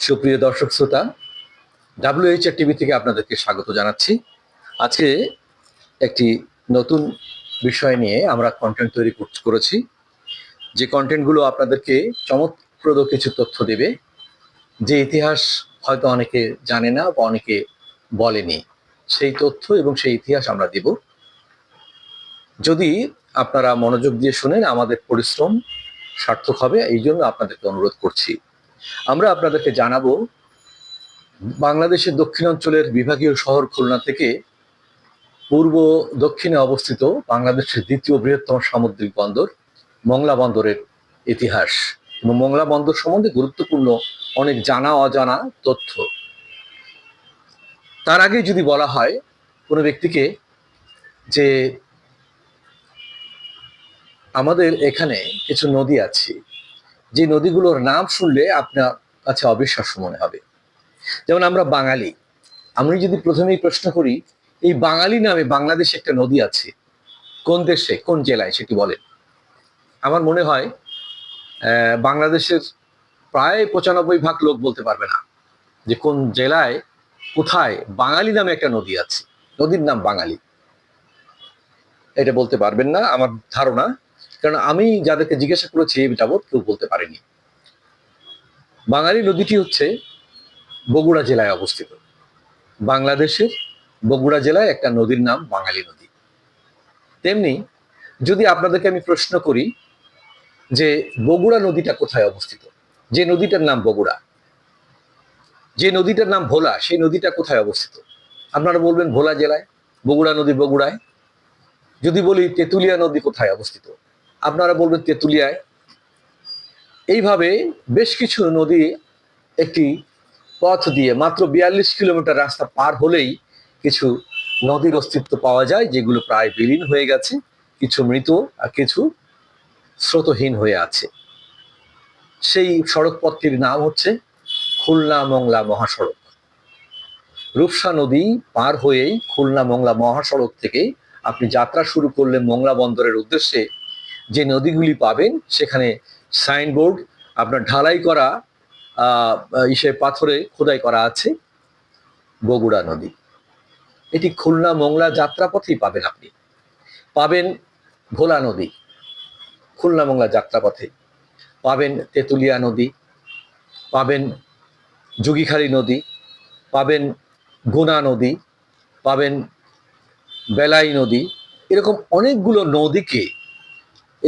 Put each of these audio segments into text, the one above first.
সুপ্রিয় দর্শক শ্রোতা ডাব্লিউএইচআর টিভি থেকে আপনাদেরকে স্বাগত জানাচ্ছি। আজকে একটি নতুন বিষয় নিয়ে আমরা কন্টেন্ট তৈরি করেছি। যে কন্টেন্টগুলো আপনাদেরকে চমকপ্রদ কিছু তথ্য দেবে, যে ইতিহাস হয়তো অনেকে জানে না বা অনেকে বলেনি, সেই তথ্য এবং সেই ইতিহাস আমরা দেব। যদি আপনারা মনোযোগ দিয়ে শুনেন, আমাদের পরিশ্রম সার্থক হবে, এই জন্য আপনাদেরকে অনুরোধ করছি। আমরা আপনাদেরকে জানাব, বাংলাদেশের দক্ষিণাঞ্চলের বিভাগীয় শহর খুলনা থেকে পূর্ব দক্ষিণে অবস্থিত বাংলাদেশের দ্বিতীয় বৃহত্তম সামুদ্রিক বন্দর, মংলা বন্দরের ইতিহাস। এবং মংলা বন্দর সম্বন্ধে গুরুত্বপূর্ণ অনেক জানা অজানা তথ্য। তার আগে যদি বলা হয় কোনো ব্যক্তিকে যে আমাদের এখানে কিছু নদী আছে যে নদীগুলোর নাম শুনলে আপনার কাছে অবিশ্বাস্য মনে হবে। যেমন আমরা বাঙালি, আমি যদি প্রথমেই প্রশ্ন করি, এই বাঙালি নামে বাংলাদেশে একটা নদী আছে, কোন দেশে, কোন জেলায় সেটি বলেন? আমার মনে হয় বাংলাদেশের প্রায় পঁচানব্বই ভাগ লোক বলতে পারবে না যে কোন জেলায়, কোথায় বাঙালি নামে একটা নদী আছে। নদীর নাম বাঙালি। এটা বলতে পারবেন না, আমার ধারণা। কারণ আমি যাদেরকে জিজ্ঞাসা করেছি এই কেউ বলতে পারেনি। বাঙালি নদীটি হচ্ছে বগুড়া জেলায় অবস্থিত। বাংলাদেশের বগুড়া জেলায় একটা নদীর নাম বাঙালি নদী। তেমনি যদি আপনাদেরকে আমি প্রশ্ন করি যে বগুড়া নদীটা কোথায় অবস্থিত? যে নদীটার নাম বগুড়া। যে নদীটার নাম ভোলা, সেই নদীটা কোথায় অবস্থিত? আপনারা বলবেন ভোলা জেলায়, বগুড়া নদী বগুড়ায়। যদি বলি তেঁতুলিয়া নদী কোথায় অবস্থিত? আপনারা বলবেন তেঁতুলিয়ায়। এইভাবে বেশ কিছু নদী একটি পথ দিয়ে মাত্র বিয়াল্লিশ কিলোমিটার রাস্তা পার হলেই কিছু নদীর অস্তিত্ব পাওয়া যায়, যেগুলো প্রায় বিলীন হয়ে গেছে। কিছু মৃত আর কিছু স্রোতহীন হয়ে আছে। সেই সড়ক পথটির নাম হচ্ছে খুলনা মংলা মহাসড়ক। রূপসা নদী পার হয়েই খুলনা মংলা মহাসড়ক থেকে আপনি যাত্রা শুরু করলে মংলা বন্দরের উদ্দেশ্যে যে নদীগুলি পাবেন, সেখানে সাইনবোর্ড, আপনার ঢালাই করা ইসে পাথরে খোদাই করা আছে, বগুড়া নদী। এটি খুলনা মংলা যাত্রাপথেই পাবেন আপনি। পাবেন ভোলা নদী, খুলনা মংলা যাত্রাপথে। পাবেন তেঁতুলিয়া নদী, পাবেন যুগিখালী নদী, পাবেন গুনা নদী, পাবেন বেলাই নদী। এরকম অনেকগুলো নদীকে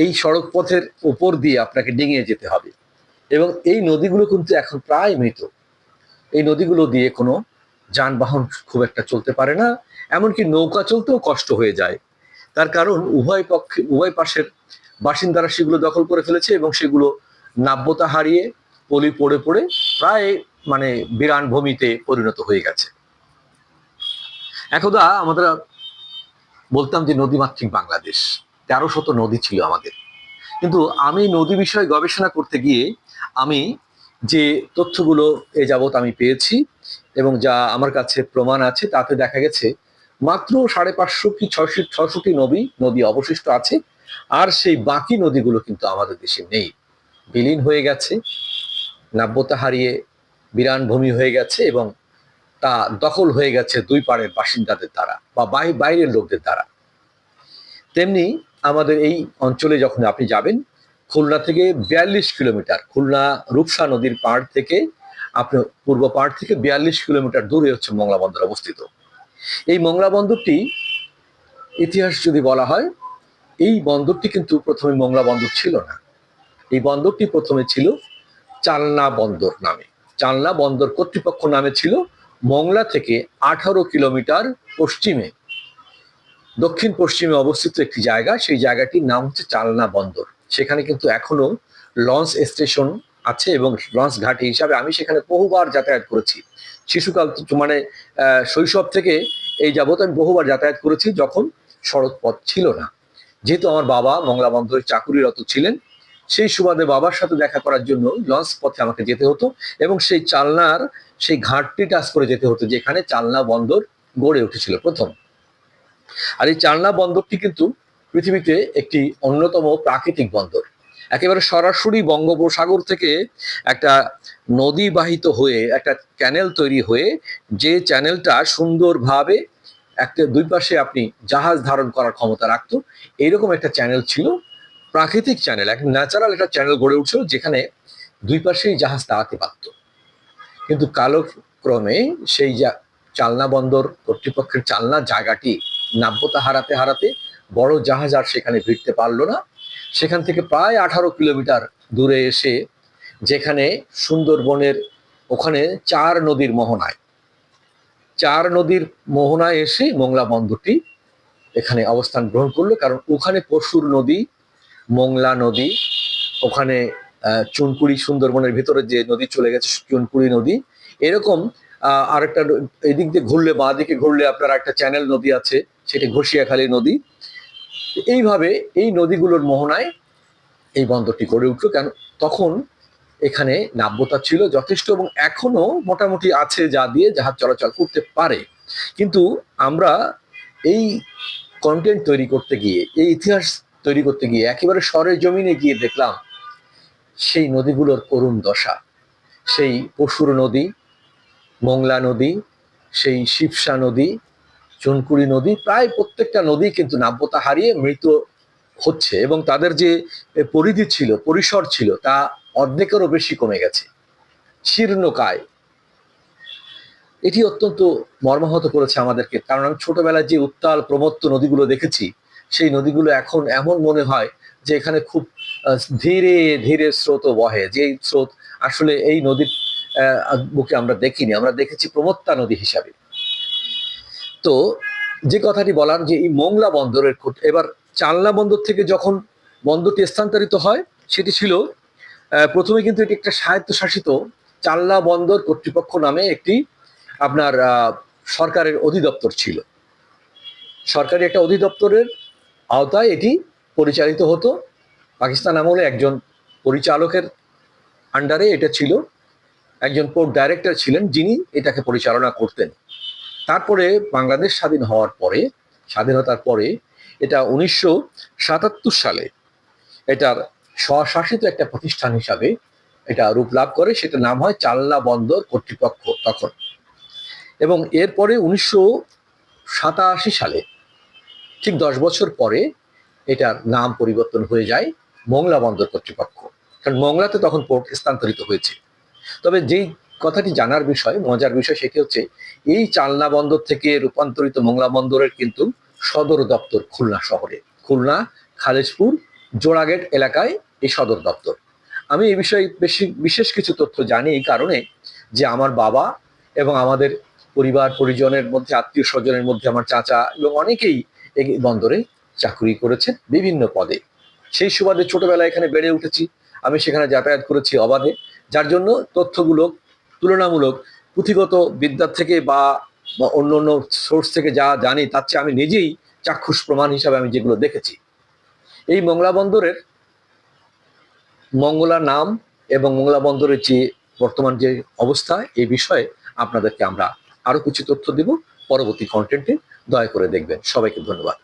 এই সড়ক পথের উপর দিয়ে আপনাকে ডিঙিয়ে যেতে হবে। এবং এই নদীগুলো কিন্তু এখন প্রায় মৃত। এই নদীগুলো দিয়ে কোনো যানবাহন খুব একটা চলতে পারে না, এমনকি নৌকা চলতেও কষ্ট হয়ে যায়। তার কারণ উভয় পক্ষে, উভয় পাশের বাসিন্দারা সেগুলো দখল করে ফেলেছে এবং সেগুলো নাব্যতা হারিয়ে পলি পড়ে পড়ে প্রায় মানে বিরান ভূমিতে পরিণত হয়ে গেছে। একদা আমাদের বলতাম যে নদীমাতৃক বাংলাদেশ। তেরো শত নদী ছিল আমাদের। কিন্তু আমি নদী বিষয়ে গবেষণা করতে গিয়ে আমি যে তথ্যগুলো এ যাবৎ আমি পেয়েছি এবং যা আমার কাছে প্রমাণ আছে, তাতে দেখা গেছে মাত্র সাড়ে পাঁচশো কি ছয়শো ছশোটি নদী নদী অবশিষ্ট আছে, আর সেই বাকি নদীগুলো কিন্তু আমাদের দেশে নেই। বিলীন হয়ে গেছে, নাব্যতা হারিয়ে বিরান ভূমি হয়ে গেছে এবং তা দখল হয়ে গেছে দুই পাড়ের বাসিন্দাদের দ্বারা বা বাইরের লোকদের দ্বারা। তেমনি আমাদের এই অঞ্চলে যখন আপনি যাবেন, খুলনা থেকে বিয়াল্লিশ কিলোমিটার, খুলনা রূপসা নদীর পাড় থেকে, আপনার পূর্ব পাড় থেকে বিয়াল্লিশ কিলোমিটার দূরে হচ্ছে মংলা বন্দর অবস্থিত। এই মংলা বন্দরটি, ইতিহাস যদি বলা হয়, এই বন্দরটি কিন্তু প্রথমে মংলা বন্দর ছিল না। এই বন্দরটি প্রথমে ছিল চালনা বন্দর নামে। চালনা বন্দর কর্তৃপক্ষ নামে ছিল মংলা থেকে আঠারো কিলোমিটার পশ্চিমে দক্ষিণ পশ্চিমে অবস্থিত একটি জায়গা, সেই জায়গাটির নাম হচ্ছে চালনা বন্দর। সেখানে কিন্তু এখনও লঞ্চ স্টেশন আছে এবং লঞ্চ ঘাটি হিসাবে আমি সেখানে বহুবার যাতায়াত করেছি। শিশুকাল মানে শৈশব থেকে এই যাবত আমি বহুবার যাতায়াত করেছি যখন সড়ক পথ ছিল না। যেহেতু আমার বাবা মংলা বন্দরে চাকুরিরত ছিলেন, সেই সুবাদে বাবার সাথে দেখা করার জন্য লঞ্চ পথে আমাকে যেতে হতো এবং সেই চালনার, সেই ঘাটটি টাচ করে যেতে হতো, যেখানে চালনা বন্দর গড়ে উঠেছিল প্রথম। আর এই চালনা বন্দরটি কিন্তু পৃথিবীতে একটি অন্যতম প্রাকৃতিক বন্দর। একেবারে সরাসরি বঙ্গোপসাগর থেকে একটা নদী বাহিত হয়ে, একটা চ্যানেল তৈরি হয়ে, যে চ্যানেলটা সুন্দরভাবে একটা দুই পাশে আপনি জাহাজ ধারণ করার ক্ষমতা রাখতো। এইরকম একটা চ্যানেল ছিল, প্রাকৃতিক চ্যানেল এক ন্যাচারাল একটা চ্যানেল গড়ে উঠছিল, যেখানে দুই পাশেই জাহাজ দাঁড়াতে পারত। কিন্তু কালক্রমে সেই চালনা বন্দর কর্তৃপক্ষের চালনা জায়গাটি নাব্যতা হারাতে হারাতে বড় জাহাজ আর সেখানে ভিড়তে পারল না। সেখান থেকে প্রায় আঠারো কিলোমিটার দূরে এসে যেখানে সুন্দরবনের ওখানে চার নদীর মোহনায়, চার নদীর মোহনায় এসে মোংলা বন্দরটি এখানে অবস্থান গ্রহণ করল। কারণ ওখানে পশুর নদী, মোংলা নদী, ওখানে চুনকুড়ি সুন্দরবনের ভিতরে যে নদী চলে গেছে, চুনকুড়ি নদী, এরকম আরেকটা এদিক দিয়ে ঘুরলে, বাঁ দিকে ঘুরলে আপনার একটা চ্যানেল নদী আছে। সেটা ঘষিয়াখালী নদী। এইভাবে এই নদীগুলোর মোহনায় এই বন্দরটি গড়ে উঠল কেন? তখন এখানে নাব্যতা ছিল যথেষ্ট এবং এখনও মোটামুটি আছে যা দিয়ে জাহাজ চলাচল করতে পারে। কিন্তু আমরা এই কন্টেন্ট তৈরি করতে গিয়ে, এই ইতিহাস তৈরি করতে গিয়ে, একেবারে স্বরের জমিনে গিয়ে দেখলাম সেই নদীগুলোর করুণ দশা। সেই পশুর নদী, মোংলা নদী, সেই শিবসা নদী চুনকুড়ি নদী, প্রায় প্রত্যেকটা নদী কিন্তু নাব্যতা হারিয়ে মৃত হচ্ছে এবং তাদের যে পরিধি ছিল, পরিসর ছিল, তা অর্ধেকেরও বেশি কমে গেছে। শীর্ণকায়। এটি অত্যন্ত মর্মাহত করেছে আমাদেরকে, কারণ আমি ছোটবেলায় যে উত্তাল প্রমত্ত নদীগুলো দেখেছি, সেই নদীগুলো এখন এমন মনে হয় যে এখানে খুব ধীরে ধীরে স্রোত বহে। যে স্রোত আসলে এই নদীর বুকে আমরা দেখিনি। আমরা দেখেছি প্রমত্তা নদী হিসাবে। তো যে কথাটি বলার যে এই মোংলা বন্দরের এবার চালনা বন্দর থেকে যখন বন্দরটি স্থানান্তরিত হয়, সেটি ছিল প্রথমে কিন্তু এটি একটা স্বায়ত্তশাসিত চালনা বন্দর কর্তৃপক্ষ নামে একটি আপনার সরকারের অধিদপ্তর ছিল। সরকারি একটা অধিদপ্তরের আওতায় এটি পরিচালিত হতো। পাকিস্তান আমলে একজন পরিচালকের আন্ডারে এটা ছিল, একজন পোর্ট ডাইরেক্টর ছিলেন যিনি এটাকে পরিচালনা করতেন। তারপরে বাংলাদেশ স্বাধীন হওয়ার পরে, স্বাধীনতার পরে এটা উনিশশো সাতাত্তর সালে এটার স্বশাসিত একটা প্রতিষ্ঠান হিসাবে এটা রূপ লাভ করে সেটা নাম হয় চাল্লা বন্দর কর্তৃপক্ষ তখন। এবং এরপরে উনিশশো সাতাশি সালে, ঠিক দশ বছর পরে এটার নাম পরিবর্তন হয়ে যায় মংলা বন্দর কর্তৃপক্ষ। কারণ মংলাতে তখন পোর্ট স্থানান্তরিত হয়েছে। তবে যেই কথাটি জানার বিষয়, মজার বিষয় সেটি হচ্ছে, এই চালনা বন্দর থেকে রূপান্তরিত মোংলা বন্দরের কিন্তু সদর দপ্তর খুলনা শহরে। খুলনা খালেজপুর জোড়াগেট এলাকায় এই সদর দপ্তর। আমি এই বিষয়ে বেশি, বিশেষ কিছু তথ্য জানি এই কারণে যে আমার বাবা এবং আমাদের পরিবার, পরিজনের মধ্যে, আত্মীয় স্বজনের মধ্যে আমার চাচা এবং অনেকেই এই বন্দরে চাকরি করেছেন বিভিন্ন পদে। সেই সুবাদে ছোটবেলায় এখানে বেড়ে উঠেছি। আমি সেখানে যাতায়াত করেছি অবাধে, যার জন্য তথ্যগুলো তুলনামূলক পুঁথিগত বিদ্যার থেকে বা অন্য অন্য সোর্স থেকে যা জানি, তার চেয়ে আমি নিজেই চাক্ষুষ প্রমাণ হিসাবে আমি যেগুলো দেখেছি। এই মংলা বন্দরের মঙ্গলা নাম এবং মংলা বন্দরের যে বর্তমান যে অবস্থা, এই বিষয়ে আপনাদেরকে আমরা আরও কিছু তথ্য দিব। পরবর্তী কন্টেন্টে দয়া করে দেখবেন। সবাইকে ধন্যবাদ।